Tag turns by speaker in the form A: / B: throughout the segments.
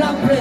A: ลำเพล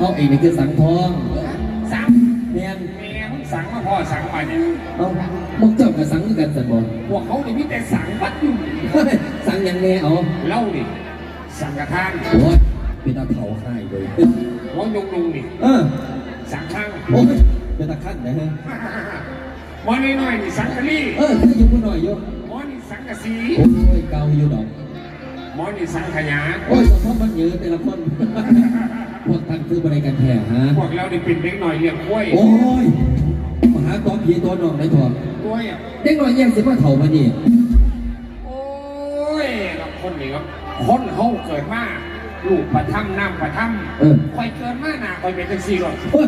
B: เขาเองนี่คือสังทอง
C: สัง
B: แม่น
C: แม่มึงสังมาพ่อสังมาเนี่ย
B: เอามึงเจ้ากับสังคือกันสันบอก
C: พวกเขาเนี่ยมีแต่สังวัดอยู่
B: เฮ้ยสังยังแน่เอา
C: เล่าดิสังกระทาน
B: โอ้ยเป็นตาเถาให้เลย
C: หัวยงลุงนี่
B: เออ
C: สังข้าง
B: โอ้ยเป็นตาขั้นนะฮะ
C: หมอน้อยๆนี่สังกะลี่
B: เออถ้าอยู่ผู้หน่อยอยู่
C: หมอนี่สังกะสี
B: โอ้ยเกาอยู่ดอก
C: หมอนี่สังขยา
B: โอ้ยสมมติมันเยอะแต่ละคน พวกท่านคือบริการแท้ฮะ
C: พวกเราได้เป็นเด็กหน่อยเลี้ยงกล้วย
B: โอ้ยมาหาตัวผีตัวน้องในถอด
C: กล้วยอะ
B: เด็กน้อยแย่งสิว่าเถ่ามานี่
C: โอ้ยกับคนนี่ครับคนเขาเกิดมาลูกประทับน้ำประทับ
B: เออ
C: คอยเกิดมาหนาคอยเป็นจังซี่หรอก
B: โอ้ย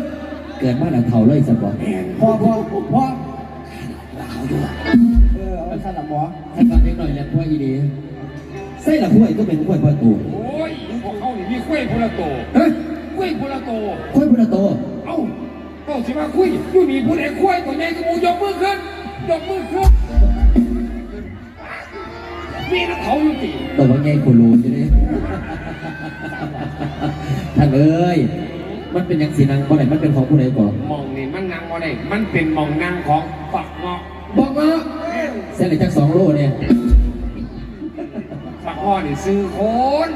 B: เกิดมาแล้วเถ่าเลยสันบอก
C: แม่น
A: พอพอพอเออเอาสลับหมอ
B: ถ้าการเด็กน้อยเลี้ยงพ่ออีดีใส่ละห้วยก็เป็นห้วยพ่อตู
C: โอ้ยพว กเขานี่มีกล้วยพุละโต
B: เฮ้ย
C: กล้วยพุละโต
B: ห้วยพุทธโต
C: เอ้าเอ้าสิมาคุยอยู่นี่ผู้ใดกล้วยตัวใหญ่ก็มูยกมือขึ้นยกมือขึ้นมีน้ำเขาอยู่ตี
B: แต่ว่าไงโคโลนอยู่นี่ท่านเอ้ย มันเป็นอย่างสีนังบ่ไหนมันเป็นของผู้ใดก่อน
C: มองนี่มันนางว่าไดมันเป็นมองนางของฝักเงาะ
B: บอกว่าเส้นเหล็กจากสองโลเนี่ย
C: ฝักเงาะนี่ซื้อโคน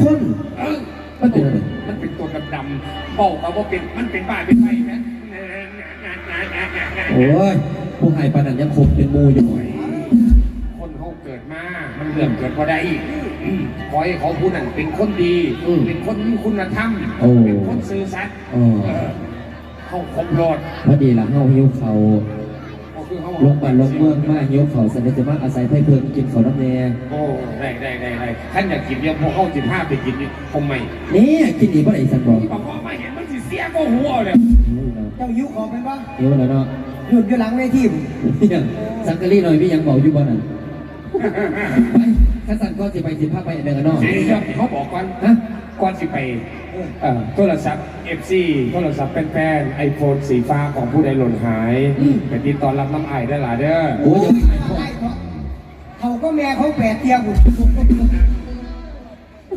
B: คน
C: เออ
B: มันเป็นอะไร
C: มันเป็นตัวดำๆบอกเขาว่าเป็นมันเป็นบ้าเป็นไฟไหม
B: โอ้ยผู้ให้ปานนันยังคบเป็นหมูอยู่
C: คนเขาเกิดมา มันเรื่องเกิดพอได้ขอให้เขาผู้นั้นเป็นคนดี เป็นคนมีคุณธรรม เป็นคนซื่อสัตย์
B: อ๋อ
C: เออเขาคมรอด
B: พอดีละเฮาหิวเขา
C: เขาคือเขา
B: ลงบ้านลงเมืองมาหิวเขาสันนิษฐานอาศัยไพ่เพิ่งกินเขาน้ำแน่
C: โอ้ได้ได้ได้ได้ท่านอยากกินเดียวพวกเขาจิบห้าไปกินนี่คงไม่
B: นี่กินอีกบ่ไหนสันบอก
C: ที่บอกว่าไม่เห็นมันสิเสียก็หัวเลย
A: เจ้ายุของเป็นบ้าง
B: หิวแล้วเนาะ
A: หยุดอยู่หลังเวที
B: เนี่ยสังกะรีหน่อยพี่ยังบอกอยู่บ่นั่นไปข้าสั่นก็สิไปสิพาไปเดินกันเนาะ
C: เดี๋ยวเขาบอกก่อน
B: ฮะ
C: ก่อนสิไป เอ่อโทรศัพท์ FC โทรศัพท์แป้นๆไอโฟนสีฟ้าของผู้ใดหล่นหายไปติดตอนรับน้ำไอายได้หลายเด้อ
B: โอ้ยยังไม่พอ
A: เขาก็แม่เขาแปดเตียง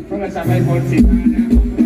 C: โทรศัพท์ไอโฟนสีฟ้านะของผู้ใด